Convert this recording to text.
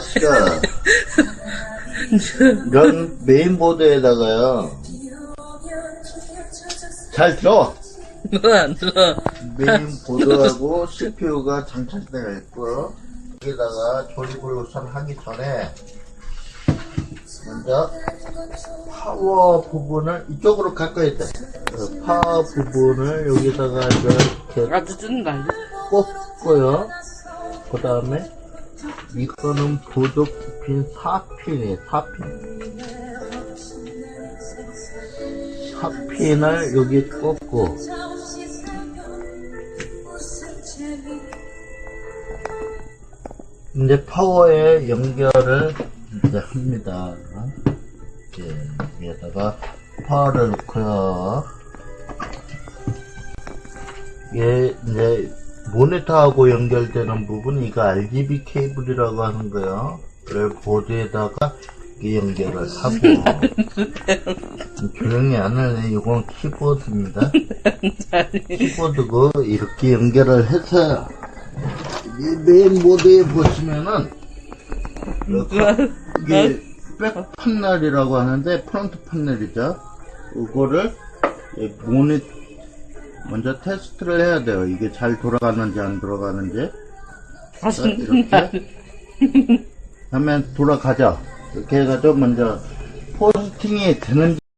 이런 메인보드에다가요. 잘 들어! 안 들어. 메인보드하고 CPU가 장착되어 있고요. 여기다가 조립을 우선 하기 전에 먼저 파워 부분을 이쪽으로 가까이 대 어, 파워 부분을 여기다가 이렇게 아주 뜬다. 꽂고요. 그 다음에 이거는 보조 핀 4핀이에요. 4핀. 4핀을 여기 꽂고 이제 파워에 연결을 이제 합니다. 이렇게 여기에다가 파워를 넣고요. 이게 이제 모니터하고 연결되는 부분 이거 RGB 케이블이라고 하는 거예요. 그걸 보드에다가 연결을 하고 조용히 안 할래. 이건 키보드입니다. 키보드고 이렇게 연결을 해서 이 메인 보드에 보시면은 이렇게 이게 백 판넬이라고 하는데 프론트 판넬이죠. 이거를 이 모니 먼저 테스트를 해야 돼요. 이게 잘 돌아가는지 안 돌아가는지. 아, 자, 이렇게 하면 돌아가죠. 이렇게 해가지고 먼저 포스팅이 되는지